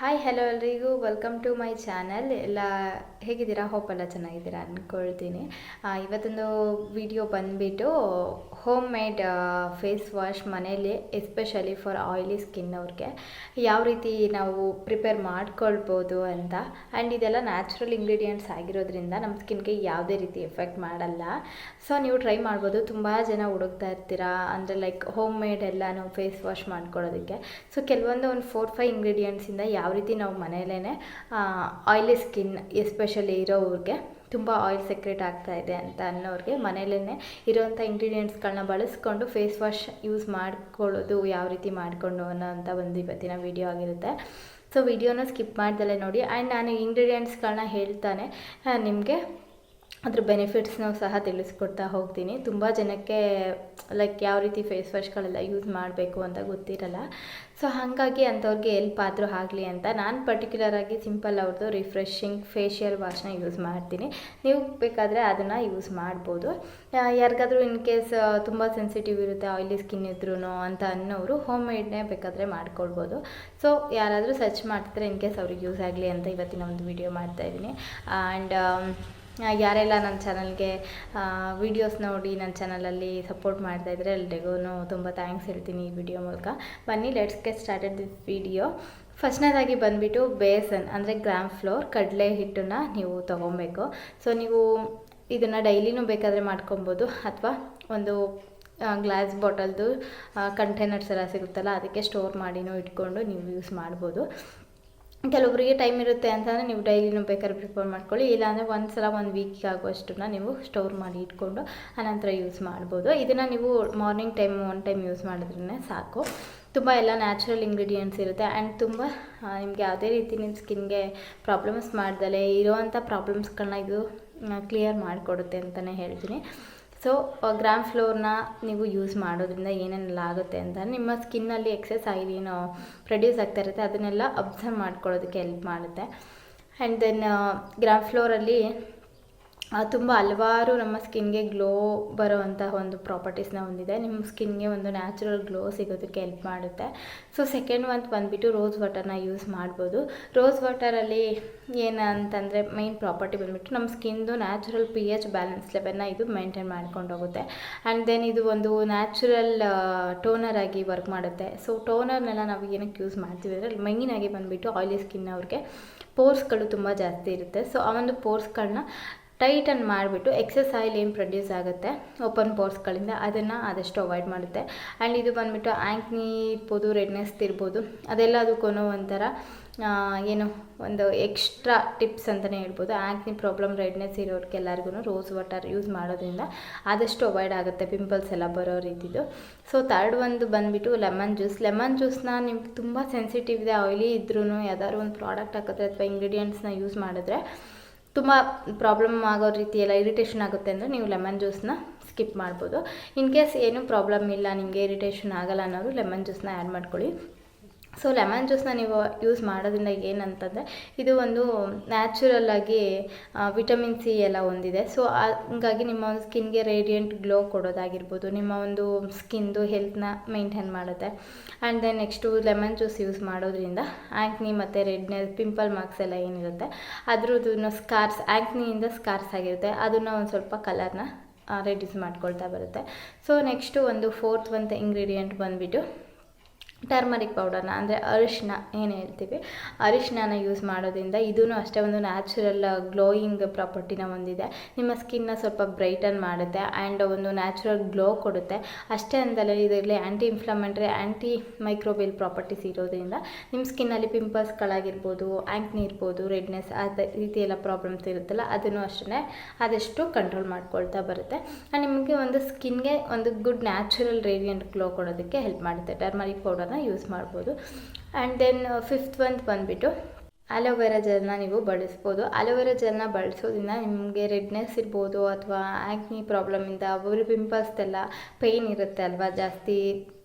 Hi hello ಎಲ್ರಿಗೂ. Welcome to my channel ಎಲ್ಲ ಹೇಗಿದ್ದೀರಾ? ಹೋಪ್ ಎಲ್ಲ ಚೆನ್ನಾಗಿದ್ದೀರಾ ಅಂದ್ಕೊಳ್ತೀನಿ ಇವತ್ತೊಂದು ವಿಡಿಯೋ ಬಂದುಬಿಟ್ಟು ಹೋಮ್ ಮೇಡ್ ಫೇಸ್ ವಾಶ್ ಮನೇಲಿ ಎಸ್ಪೆಷಲಿ ಫಾರ್ ಆಯಿಲಿ ಸ್ಕಿನ್ ಅವ್ರಿಗೆ. ಯಾವ ರೀತಿ ನಾವು ಪ್ರಿಪೇರ್ ಮಾಡ್ಕೊಳ್ಬೋದು ಅಂತ. ಆ್ಯಂಡ್ ಇದೆಲ್ಲ ನ್ಯಾಚುರಲ್ ಇಂಗ್ರೀಡಿಯೆಂಟ್ಸ್ ಆಗಿರೋದ್ರಿಂದ ನಮ್ಮ ಸ್ಕಿನ್ಗೆ ಯಾವುದೇ ರೀತಿ ಎಫೆಕ್ಟ್ ಮಾಡಲ್ಲ. ಸೊ ನೀವು ಟ್ರೈ ಮಾಡ್ಬೋದು. ತುಂಬ ಜನ ಹುಡುಕ್ತಾ ಇರ್ತೀರಾ. ಅಂದರೆ ಲೈಕ್ ಹೋಮ್ ಮೇಡ್ ಎಲ್ಲನೂ ಫೇಸ್ ವಾಶ್ ಮಾಡ್ಕೊಳ್ಳೋದಕ್ಕೆ. ಸೊ ಕೆಲವೊಂದು ಒಂದು ಫೋರ್ ಫೈವ್ ಇಂಗ್ರೀಡಿಯೆಂಟ್ಸಿಂದ ಯಾವ ರೀತಿ ನಾವು ಮನೆಯಲ್ಲೇ ಆಯ್ಲಿ ಸ್ಕಿನ್ ಎಸ್ಪೆಷಲಿ ಇರೋವ್ರಿಗೆ ತುಂಬ ಆಯಿಲ್ ಸೆಕ್ರೇಟ್ ಆಗ್ತಾ ಇದೆ ಅಂತ ಅನ್ನೋರಿಗೆ ಮನೆಯಲ್ಲೇ ಇರೋವಂಥ ಇಂಗ್ರೀಡಿಯೆಂಟ್ಸ್ಗಳನ್ನ ಬಳಸ್ಕೊಂಡು ಫೇಸ್ ವಾಶ್ ಯೂಸ್ ಮಾಡ್ಕೊಳ್ಳೋದು ಯಾವ ರೀತಿ ಮಾಡಿಕೊಂಡು ಅನ್ನೋಂಥ ಒಂದು ಇವತ್ತಿನ ವಿಡಿಯೋ ಆಗಿರುತ್ತೆ. ಸೊ ವಿಡಿಯೋನ ಸ್ಕಿಪ್ ಮಾಡ್ದಲೇ ನೋಡಿ. ಆ್ಯಂಡ್ ನಾನು ಇಂಗ್ರೀಡಿಯೆಂಟ್ಸ್ಗಳನ್ನ ಹೇಳ್ತಾನೆ ನಿಮಗೆ ಅದ್ರ ಬೆನಿಫಿಟ್ಸ್ನೂ ಸಹ ತಿಳಿಸ್ಕೊಡ್ತಾ ಹೋಗ್ತೀನಿ. ತುಂಬ ಜನಕ್ಕೆ ಲೈಕ್ ಯಾವ ರೀತಿ ಫೇಸ್ ವಾಶ್ಗಳೆಲ್ಲ ಯೂಸ್ ಮಾಡಬೇಕು ಅಂತ ಗೊತ್ತಿರಲ್ಲ. ಸೊ ಹಾಗಾಗಿ ಅಂಥವ್ರಿಗೆ ಎಲ್ಪ್ ಆದರೂ ಆಗಲಿ ಅಂತ ನಾನು ಪರ್ಟಿಕ್ಯುಲರಾಗಿ ಸಿಂಪಲ್ ಅವ್ರದ್ದು ರಿಫ್ರೆಶಿಂಗ್ ಫೇಶಿಯಲ್ ವಾಶ್ನ ಯೂಸ್ ಮಾಡ್ತೀನಿ. ನೀವು ಬೇಕಾದರೆ ಅದನ್ನು ಯೂಸ್ ಮಾಡ್ಬೋದು. ಯಾರಿಗಾದರೂ ಇನ್ ಕೇಸ್ ತುಂಬ ಸೆನ್ಸಿಟಿವ್ ಇರುತ್ತೆ ಆಯಿಲಿ ಸ್ಕಿನ್ ಇದ್ರೂ ಅಂತ ಅನ್ನೋರು ಹೋಮ್ ಮೇಡ್ನೇ ಬೇಕಾದರೆ ಮಾಡ್ಕೊಳ್ಬೋದು. ಸೊ ಯಾರಾದರೂ ಸರ್ಚ್ ಮಾಡ್ತಿದ್ರೆ ಇನ್ ಕೇಸ್ ಅವ್ರಿಗೆ ಯೂಸ್ ಆಗಲಿ ಅಂತ ಇವತ್ತಿನ ಒಂದು ವಿಡಿಯೋ ಮಾಡ್ತಾಯಿದ್ದೀನಿ ಆ್ಯಂಡ್ ಯಾರೆಲ್ಲ ನನ್ನ ಚಾನಲ್ಗೆ ವೀಡಿಯೋಸ್ ನೋಡಿ ನನ್ನ ಚಾನಲಲ್ಲಿ ಸಪೋರ್ಟ್ ಮಾಡ್ತಾ ಇದ್ದರೆ ಎಲ್ರಿಗೂ ತುಂಬ ಥ್ಯಾಂಕ್ಸ್ ಹೇಳ್ತೀನಿ ಈ ವಿಡಿಯೋ ಮೂಲಕ. ಬನ್ನಿ let's get started this video ಫಸ್ಟ್ನೇದಾಗಿ ಬಂದುಬಿಟ್ಟು ಬೇಸನ್, ಅಂದರೆ ಗ್ರಾಮ್ ಫ್ಲೋರ್ ಕಡಲೆ ಹಿಟ್ಟನ್ನು ನೀವು ತೊಗೊಬೇಕು. ಸೊ ನೀವು ಇದನ್ನು ಡೈಲಿನೂ ಬೇಕಾದರೆ ಮಾಡ್ಕೊಬೋದು, ಅಥವಾ ಒಂದು ಗ್ಲಾಸ್ ಬಾಟಲ್ದು ಕಂಟೈನರ್ಸ್ ಎಲ್ಲ ಸಿಗುತ್ತಲ್ಲ, ಅದಕ್ಕೆ ಸ್ಟೋರ್ ಮಾಡಿನೂ ಇಟ್ಕೊಂಡು ನೀವು ಯೂಸ್ ಮಾಡ್ಬೋದು. ಕೆಲವೊಬ್ಬರಿಗೆ ಟೈಮ್ ಇರುತ್ತೆ ಅಂತಂದರೆ ನೀವು ಡೈಲಿನೂ ಬೇಕಾದ್ರೆ ಪ್ರಿಪೇರ್ ಮಾಡ್ಕೊಳ್ಳಿ. ಇಲ್ಲಾಂದರೆ ಒಂದು ಸಲ ಒಂದು ವೀಕ್ಗೆ ಆಗುವಷ್ಟನ್ನ ನೀವು ಸ್ಟೋರ್ ಮಾಡಿ ಇಟ್ಕೊಂಡು ಆನಂತರ ಯೂಸ್ ಮಾಡ್ಬೋದು. ಇದನ್ನು ನೀವು morning time one time use ಮಾಡಿದ್ರೇ ಸಾಕು. ತುಂಬ ಎಲ್ಲ ನ್ಯಾಚುರಲ್ ಇಂಗ್ರೀಡಿಯೆಂಟ್ಸ್ ಇರುತ್ತೆ. ಆ್ಯಂಡ್ ತುಂಬ ನಿಮಗೆ ಯಾವುದೇ ರೀತಿ ನಿಮ್ಮ ಸ್ಕಿನ್ಗೆ ಪ್ರಾಬ್ಲಮ್ಸ್ ಮಾಡ್ದಲೇ ಇರೋವಂಥ ಪ್ರಾಬ್ಲಮ್ಸ್ಗಳನ್ನ ಇದು ಕ್ಲಿಯರ್ ಮಾಡಿಕೊಡುತ್ತೆ ಅಂತಲೇ ಹೇಳ್ತೀನಿ. ಸೊ ಗ್ರಾಮ್ ಫ್ಲೋರ್ನ ನೀವು ಯೂಸ್ ಮಾಡೋದ್ರಿಂದ ಏನೇನೆಲ್ಲ ಆಗುತ್ತೆ ಅಂತ ನಿಮ್ಮ ಸ್ಕಿನ್ನಲ್ಲಿ ಎಕ್ಸಸ್ ಆಯಿಲ್ ಏನು ಪ್ರೊಡ್ಯೂಸ್ ಆಗ್ತಾ ಇರುತ್ತೆ. ಅದನ್ನೆಲ್ಲ ಅಬ್ಸರ್ವ್ ಮಾಡ್ಕೊಳ್ಳೋದಕ್ಕೆ ಹೆಲ್ಪ್ ಮಾಡುತ್ತೆ. ಆ್ಯಂಡ್ ದೆನ್ ಗ್ರಾಮ್ ಫ್ಲೋರಲ್ಲಿ ತುಂಬ ಹಲವಾರು ನಮ್ಮ ಸ್ಕಿನ್ಗೆ ಗ್ಲೋ ಬರೋವಂತಹ ಒಂದು ಪ್ರಾಪರ್ಟೀಸ್ನ ಹೊಂದಿದೆ. ನಿಮ್ಮ ಸ್ಕಿನ್ಗೆ ಒಂದು ನ್ಯಾಚುರಲ್ ಗ್ಲೋ ಸಿಗೋದಕ್ಕೆ ಹೆಲ್ಪ್ ಮಾಡುತ್ತೆ. ಸೊ ಸೆಕೆಂಡ್ ಮಂತ್ ಬಂದುಬಿಟ್ಟು ರೋಸ್ ವಾಟರ್ನ ಯೂಸ್ ಮಾಡ್ಬೋದು. ರೋಸ್ ವಾಟರಲ್ಲಿ ಏನಂತಂದರೆ ಮೈನ್ ಪ್ರಾಪರ್ಟಿ ಬಂದುಬಿಟ್ಟು ನಮ್ಮ ಸ್ಕಿನ್ದು ನ್ಯಾಚುರಲ್ ಪಿ ಎಚ್ ಬ್ಯಾಲೆನ್ಸ್ ಲೆವೆಲ್ನ ಇದು ಮೇಂಟೈನ್ ಮಾಡ್ಕೊಂಡು ಹೋಗುತ್ತೆ. ಆ್ಯಂಡ್ ದೆನ್ ಇದು ಒಂದು ನ್ಯಾಚುರಲ್ ಟೋನರ್ ಆಗಿ ವರ್ಕ್ ಮಾಡುತ್ತೆ. ಸೊ ಟೋನರ್ನೆಲ್ಲ ನಾವು ಏನಕ್ಕೆ ಯೂಸ್ ಮಾಡ್ತೀವಿ ಅಂದರೆ ಮೈನಾಗಿ ಬಂದುಬಿಟ್ಟು ಆಯಿಲಿ ಸ್ಕಿನ್ ಅವ್ರಿಗೆ ಪೋರ್ಸ್ಗಳು ತುಂಬ ಜಾಸ್ತಿ ಇರುತ್ತೆ. ಸೊ ಆ ಒಂದು ಪೋರ್ಸ್ಗಳನ್ನ ಟೈಟನ್ ಮಾಡಿಬಿಟ್ಟು ಎಕ್ಸಸ್ ಆಯಿಲ್ ಏನು ಪ್ರೊಡ್ಯೂಸ್ ಆಗುತ್ತೆ? ಓಪನ್ ಪೋರ್ಸ್ಗಳಿಂದ ಅದನ್ನು ಆದಷ್ಟು ಅವಾಯ್ಡ್ ಮಾಡುತ್ತೆ. ಆ್ಯಂಡ್ ಇದು ಬಂದುಬಿಟ್ಟು ಆ್ಯಂಕ್ನಿ ಇರ್ಬೋದು ರೆಡ್ನೆಸ್ ಇರ್ಬೋದು ಅದೆಲ್ಲದಕ್ಕೂ ಒಂಥರ ಏನು ಒಂದು ಎಕ್ಸ್ಟ್ರಾ ಟಿಪ್ಸ್ ಅಂತಲೇ ಹೇಳ್ಬೋದು. ಆ್ಯಂಕ್ನಿ ಪ್ರಾಬ್ಲಮ್ ರೆಡ್ನೆಸ್ ಇರೋರಿಗೆಲ್ಲರಿಗೂ ರೋಸ್ ವಾಟರ್ ಯೂಸ್ ಮಾಡೋದ್ರಿಂದ ಆದಷ್ಟು ಅವಾಯ್ಡ್ ಆಗುತ್ತೆ ಪಿಂಪಲ್ಸ್ ಎಲ್ಲ ಬರೋ ರೀತಿದು. ಸೊ ತರ್ಡ್ ಒಂದು ಬಂದುಬಿಟ್ಟು ಲೆಮನ್ ಜ್ಯೂಸ್ ಲೆಮನ್ ಜ್ಯೂಸ್ನ ನಿಮ್ಗೆ ತುಂಬ ಸೆನ್ಸಿಟಿವ್ ಇದೆ ಆಯಿಲಿ ಇದ್ರೂ ಯಾವ್ದಾದ್ರು ಒಂದು ಪ್ರಾಡಕ್ಟ್ ಹಾಕಿದ್ರೆ ಅಥವಾ ಇಂಗ್ರೀಡಿಯೆಂಟ್ಸ್ನ ಯೂಸ್ ಮಾಡಿದ್ರೆ ತುಂಬ ಪ್ರಾಬ್ಲಮ್ ಆಗೋ ರೀತಿ ಎಲ್ಲ ಇರಿಟೇಷನ್ ಆಗುತ್ತೆ ಅಂದರೆ ನೀವು ಲೆಮನ್ ಜ್ಯೂಸ್ನ ಸ್ಕಿಪ್ ಮಾಡ್ಬೋದು. ಇನ್ ಕೇಸ್ ಏನೂ ಪ್ರಾಬ್ಲಮ್ ಇಲ್ಲ, ನಿಮಗೆ ಇರಿಟೇಷನ್ ಆಗಲ್ಲ ಅನ್ನೋರು ಲೆಮನ್ ಜ್ಯೂಸ್ನ ಆ್ಯಡ್ ಮಾಡ್ಕೊಳ್ಳಿ. ಸೊ ಲೆಮನ್ ಜ್ಯೂಸ್ನ ನೀವು ಯೂಸ್ ಮಾಡೋದ್ರಿಂದ ಏನಂತಂದರೆ, ಇದು ಒಂದು ನ್ಯಾಚುರಲ್ ಆಗಿ ವಿಟಮಿನ್ ಸಿ ಎಲ್ಲ ಹೊಂದಿದೆ. ಸೊ ಹಂಗಾಗಿ ನಿಮ್ಮ ಒಂದು ಸ್ಕಿನ್ಗೆ ರೇಡಿಯಂಟ್ ಗ್ಲೋ ಕೊಡೋದಾಗಿರ್ಬೋದು, ನಿಮ್ಮ ಒಂದು ಸ್ಕಿನ್ದು ಹೆಲ್ತ್ನ ಮೇಂಟೈನ್ ಮಾಡುತ್ತೆ. And then next lemon juice use ಮಾಡೋದ್ರಿಂದ ಆ್ಯಂಕ್ನಿ ಮತ್ತು ರೆಡ್ನೆಸ್ ಪಿಂಪಲ್ ಮಾರ್ಕ್ಸ್ ಎಲ್ಲ ಏನಿರುತ್ತೆ ಅದ್ರದ್ದು ಸ್ಕಾರ್ಸ್ ಆ್ಯಂಕ್ನಿಯಿಂದ ಸ್ಕಾರ್ಸ್ ಆಗಿರುತ್ತೆ. ಅದನ್ನು ಒಂದು ಸ್ವಲ್ಪ ಕಲರ್ನ ರೆಡ್ಯೂಸ್ ಮಾಡ್ಕೊಳ್ತಾ ಬರುತ್ತೆ. ಸೊ ನೆಕ್ಸ್ಟು ಒಂದು ಫೋರ್ತ್ ಒಂದು ಇಂಗ್ರೀಡಿಯೆಂಟ್ ಬಂದುಬಿಟ್ಟು ಟರ್ಮರಿಕ್ ಪೌಡರ್ನ ಅಂದರೆ ಅರಿಶಿನ ಏನು ಹೇಳ್ತೀವಿ? ಅರಿಶಿನ ಯೂಸ್ ಮಾಡೋದ್ರಿಂದ ಇದೂ ಅಷ್ಟೇ ಒಂದು ನ್ಯಾಚುರಲ್ ಗ್ಲೋಯಿಂಗ್ ಪ್ರಾಪರ್ಟಿನ ಹೊಂದಿದೆ. ನಿಮ್ಮ ಸ್ಕಿನ್ನ ಸ್ವಲ್ಪ ಬ್ರೈಟನ್ ಮಾಡುತ್ತೆ ಆ್ಯಂಡ್ ಒಂದು ನ್ಯಾಚುರಲ್ ಗ್ಲೋ ಕೊಡುತ್ತೆ. ಅಷ್ಟೇ ಅಂದಲ್ಲ ಇದರಲ್ಲಿ anti inflammatory anti microbial properties ಇರೋದ್ರಿಂದ ನಿಮ್ಮ ಸ್ಕಿನ್ನಲ್ಲಿ ಪಿಂಪಲ್ಸ್ಗಳಾಗಿರ್ಬೋದು ಆ್ಯಂಕ್ನಿ ಇರ್ಬೋದು ರೆಡ್ನೆಸ್ ಆ ರೀತಿ ಎಲ್ಲ ಪ್ರಾಬ್ಲಮ್ಸ್ ಇರುತ್ತಲ್ಲ, ಅದನ್ನು ಅಷ್ಟೇ ಆದಷ್ಟು ಕಂಟ್ರೋಲ್ ಮಾಡ್ಕೊಳ್ತಾ ಬರುತ್ತೆ. ನಿಮಗೆ ಒಂದು ಸ್ಕಿನ್ಗೆ ಒಂದು ಗುಡ್ ನ್ಯಾಚುರಲ್ ರೇಡಿಯಂಟ್ ಗ್ಲೋ ಕೊಡೋದಕ್ಕೆ ಹೆಲ್ಪ್ ಮಾಡುತ್ತೆ. ಟರ್ಮರಿಕ್ ಪೌಡರ್ನ ಯೂಸ್ ಮಾಡ್ಬೋದು. ಆ್ಯಂಡ್ ದೆನ್ ಫಿಫ್ತ್ ಒಂದು ಬಂದುಬಿಟ್ಟು ಅಲೋವೆರಾ ಜೆಲ್ನ ನೀವು ಬಳಸ್ಬೋದು. ಅಲೋವೆರಾ ಜೆಲ್ನ ಬಳಸೋದ್ರಿಂದ ನಿಮಗೆ ರೆಡ್ನೆಸ್ ಇರ್ಬೋದು ಅಥವಾ ಆ್ಯಕ್ನಿ ಪ್ರಾಬ್ಲಮಿಂದ ಪಿಂಪಲ್ಸ್ದೆಲ್ಲ ಪೇಯ್ನ್ ಇರುತ್ತೆ ಅಲ್ವಾ ಜಾಸ್ತಿ?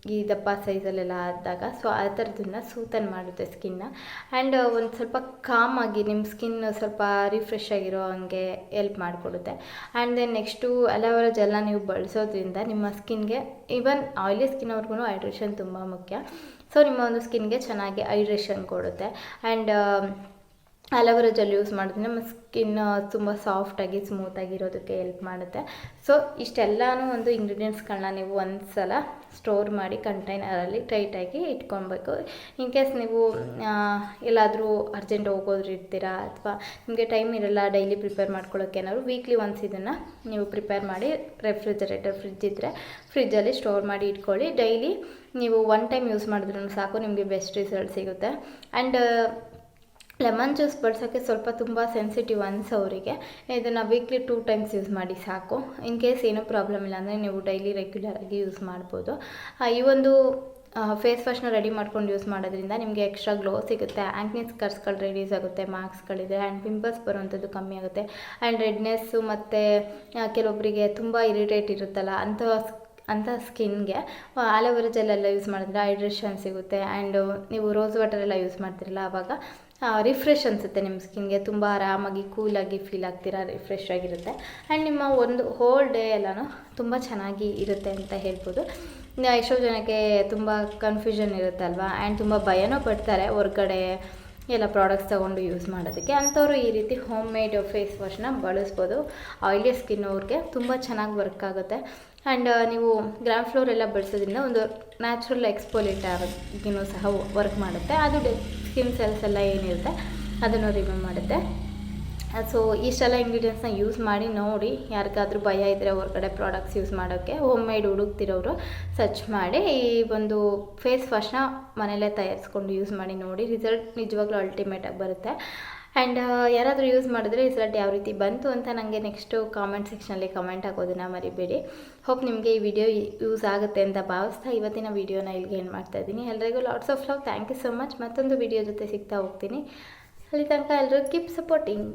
ಈ ದಪ್ಪ ಸೈಜಲ್ಲೆಲ್ಲ ಆದಾಗ ಸೊ ಆ ಥರದನ್ನ ಸೂತನ್ ಮಾಡುತ್ತೆ ಸ್ಕಿನ್ನ ಆ್ಯಂಡ್ ಒಂದು ಸ್ವಲ್ಪ ಕಾಮ್ ಆಗಿ ನಿಮ್ಮ ಸ್ಕಿನ್ ಸ್ವಲ್ಪ ರಿಫ್ರೆಶ್ ಆಗಿರೋ ಹಂಗೆ ಎಲ್ಪ್ ಮಾಡಿಕೊಡುತ್ತೆ. And then next aloe vera ಜೆಲ್ಲ ನೀವು ಬಳಸೋದ್ರಿಂದ ನಿಮ್ಮ ಸ್ಕಿನ್ಗೆ ಈವನ್ ಆಯಿಲಿ ಸ್ಕಿನ್ ಅವ್ರಿಗೂ ಹೈಡ್ರೇಷನ್ ತುಂಬ ಮುಖ್ಯ. ಸೊ ನಿಮ್ಮ ಒಂದು ಸ್ಕಿನ್ಗೆ ಚೆನ್ನಾಗಿ ಹೈಡ್ರೇಷನ್ ಕೊಡುತ್ತೆ. ಆ್ಯಂಡ್ ಅಲೋವೆರಾ ಜೆಲ್ ಯೂಸ್ ಮಾಡಿದ್ರೆ ನಮ್ಮ ಸ್ಕಿನ್ ತುಂಬ ಸಾಫ್ಟಾಗಿ ಸ್ಮೂತಾಗಿರೋದಕ್ಕೆ ಹೆಲ್ಪ್ ಮಾಡುತ್ತೆ. ಸೊ ಇಷ್ಟೆಲ್ಲನೂ ಒಂದು ಇಂಗ್ರೀಡಿಯೆಂಟ್ಸ್ಗಳನ್ನ ನೀವು ಒಂದು ಸಲ ಸ್ಟೋರ್ ಮಾಡಿ ಕಂಟೈನರಲ್ಲಿ ಟೈಟಾಗಿ ಇಟ್ಕೊಬೇಕು ಇನ್ ಕೇಸ್ ನೀವು ಎಲ್ಲಾದರೂ ಅರ್ಜೆಂಟ್ ಹೋಗೋದ್ರು ಇರ್ತೀರಾ ಅಥವಾ ನಿಮಗೆ ಟೈಮ್ ಇರಲ್ಲ ಡೈಲಿ ಪ್ರಿಪೇರ್ ಮಾಡ್ಕೊಳ್ಳೋಕೆ ಏನಾದ್ರು ವೀಕ್ಲಿ ಒನ್ಸ್ ಇದನ್ನು ನೀವು ಪ್ರಿಪೇರ್ ಮಾಡಿ ರೆಫ್ರಿಜರೇಟರ್ ಫ್ರಿಜ್ ಇದ್ದರೆ ಫ್ರಿಜ್ಜಲ್ಲಿ ಸ್ಟೋರ್ ಮಾಡಿ ಇಟ್ಕೊಳ್ಳಿ. ಡೈಲಿ ನೀವು ಒನ್ ಟೈಮ್ ಯೂಸ್ ಮಾಡಿದ್ರೂ ಸಾಕು, ನಿಮಗೆ ಬೆಸ್ಟ್ ರಿಸಲ್ಟ್ ಸಿಗುತ್ತೆ. ಆ್ಯಂಡ್ ಲೆಮನ್ ಜ್ಯೂಸ್ ಬಳಸೋಕ್ಕೆ ಸ್ವಲ್ಪ ತುಂಬ ಸೆನ್ಸಿಟಿವ್ ಅನಿಸೋರಿಗೆ ಇದನ್ನು ವೀಕ್ಲಿ ಟೂ ಟೈಮ್ಸ್ ಯೂಸ್ ಮಾಡಿ ಸಾಕು. ಇನ್ ಕೇಸ್ ಏನೂ ಪ್ರಾಬ್ಲಮ್ ಇಲ್ಲ ಅಂದರೆ ನೀವು ಡೈಲಿ ರೆಗ್ಯುಲರಾಗಿ ಯೂಸ್ ಮಾಡ್ಬೋದು. ಈ ಒಂದು ಫೇಸ್ ವಾಶ್ನ ರೆಡಿ ಮಾಡ್ಕೊಂಡು ಯೂಸ್ ಮಾಡೋದ್ರಿಂದ ನಿಮಗೆ ಎಕ್ಸ್ಟ್ರಾ ಗ್ಲೋ ಸಿಗುತ್ತೆ. ಆ್ಯಂಕ್ನಿ ಸ್ಕರ್ಸ್ಗಳು ರೆಡ್ಯೂಸ್ ಆಗುತ್ತೆ ಮಾರ್ಕ್ಸ್ಗಳಿದೆ ಆ್ಯಂಡ್ ಪಿಂಪಲ್ಸ್ ಬರುವಂಥದ್ದು ಕಮ್ಮಿ ಆಗುತ್ತೆ. ಆ್ಯಂಡ್ ರೆಡ್ನೆಸ್ಸು ಮತ್ತು ಕೆಲವೊಬ್ಬರಿಗೆ ತುಂಬ ಇರಿಟೇಟ್ ಇರುತ್ತಲ್ಲ ಅಂಥ ಅಂಥ ಸ್ಕಿನ್ಗೆ ಆಲೋವೆರಾ ಜೆಲ್ಲೆಲ್ಲ ಯೂಸ್ ಮಾಡಿದ್ರೆ ಹೈಡ್ರೇಷನ್ ಸಿಗುತ್ತೆ. ಆ್ಯಂಡ್ ನೀವು ರೋಸ್ ವಾಟರ್ ಎಲ್ಲ ಯೂಸ್ ಮಾಡ್ತಿರಲ್ಲ ಆವಾಗ ರಿಫ್ರೆಶ್ ಅನಿಸುತ್ತೆ ನಿಮ್ಮ ಸ್ಕಿನ್ಗೆ ತುಂಬ ಆರಾಮಾಗಿ ಕೂಲಾಗಿ ಫೀಲ್ ಆಗ್ತೀರಾ ರಿಫ್ರೆಶ್ ಆಗಿರುತ್ತೆ. ಆ್ಯಂಡ್ ನಿಮ್ಮ ಒಂದು ಹೋಲ್ ಡೇ ಎಲ್ಲನೂ ತುಂಬ ಚೆನ್ನಾಗಿ ಇರುತ್ತೆ ಅಂತ ಹೇಳ್ಬೋದು. ಎಷ್ಟೋ ಜನಕ್ಕೆ ತುಂಬ ಕನ್ಫ್ಯೂಷನ್ ಇರುತ್ತಲ್ವಾ ಆ್ಯಂಡ್ ತುಂಬ ಭಯನೂ ಪಡ್ತಾರೆ ಹೊರ್ಗಡೆ ಎಲ್ಲ ಪ್ರಾಡಕ್ಟ್ಸ್ ತೊಗೊಂಡು ಯೂಸ್ ಮಾಡೋದಕ್ಕೆ. ಅಂಥವ್ರು ಈ ರೀತಿ ಹೋಮ್ ಮೇಡ್ ಫೇಸ್ ವಾಶ್ನ ಬಳಸ್ಬೋದು. ಆಯಿಲಿ ಸ್ಕಿನ್ ಅವ್ರಿಗೆ ತುಂಬ ಚೆನ್ನಾಗಿ ವರ್ಕ್ ಆಗುತ್ತೆ. ಆ್ಯಂಡ್ ನೀವು ಗ್ರಾಮ್ ಫ್ಲೋರ್ ಎಲ್ಲ ಬಳಸೋದ್ರಿಂದ ಒಂದು ನ್ಯಾಚುರಲ್ ಎಕ್ಸ್ಪೋಲಿಟ್ ಆಗಿನೂ ಸಹ ವರ್ಕ್ ಮಾಡುತ್ತೆ. ಅದು ಸ್ಕಿನ್ ಸೆಲ್ಸ್ ಎಲ್ಲ ಏನಿರುತ್ತೆ, ಅದನ್ನು ರಿಮೂವ್ ಮಾಡುತ್ತೆ. ಸೊ ಇಷ್ಟೆಲ್ಲ ಇಂಗ್ರೀಡಿಯೆಂಟ್ಸ್ನ ಯೂಸ್ ಮಾಡಿ ನೋಡಿ, ಯಾರಿಗಾದ್ರೂ ಭಯ ಇದ್ದರೆ ಹೊರಗಡೆ ಪ್ರಾಡಕ್ಟ್ಸ್ ಯೂಸ್ ಮಾಡೋಕ್ಕೆ ಹೋಮ್ ಮೇಡ್ ಹುಡುಕ್ತಿರೋರು ಸರ್ಚ್ ಮಾಡಿ, ಈ ಒಂದು ಫೇಸ್ ವಾಶ್ನ ಮನೆಯಲ್ಲೇ ತಯಾರಿಸ್ಕೊಂಡು ಯೂಸ್ ಮಾಡಿ ನೋಡಿ ರಿಸಲ್ಟ್ ನಿಜವಾಗ್ಲೂ ಅಲ್ಟಿಮೇಟಾಗಿ ಬರುತ್ತೆ. ಆ್ಯಂಡ್ ಯಾರಾದರೂ ಯೂಸ್ ಮಾಡಿದ್ರೆ ರಿಸಲ್ಟ್ ಯಾವ ರೀತಿ ಬಂತು ಅಂತ ನನಗೆ ನೆಕ್ಸ್ಟು ಕಾಮೆಂಟ್ ಸೆಕ್ಷನಲ್ಲಿ ಕಮೆಂಟ್ ಹಾಕೋದನ್ನು ಮರಿಬೇಡಿ. ಹೋಪ್ ನಿಮಗೆ ಈ ವಿಡಿಯೋ ಯೂಸ್ ಆಗುತ್ತೆ ಅಂತ ಭಾವಿಸ್ತಾ ಇವತ್ತಿನ ವಿಡಿಯೋನ ಇಲ್ಲಿಗೆ ಏನು ಮಾಡ್ತಾ ಇದ್ದೀನಿ. ಎಲ್ರಿಗೂ lots of love thank you so much ಮತ್ತೊಂದು ವಿಡಿಯೋ ಜೊತೆ ಸಿಗ್ತಾ ಹೋಗ್ತೀನಿ. ಅಲ್ಲಿ ತನಕ ಎಲ್ಲರೂ ಕೀಪ್ ಸಪೋರ್ಟಿಂಗ್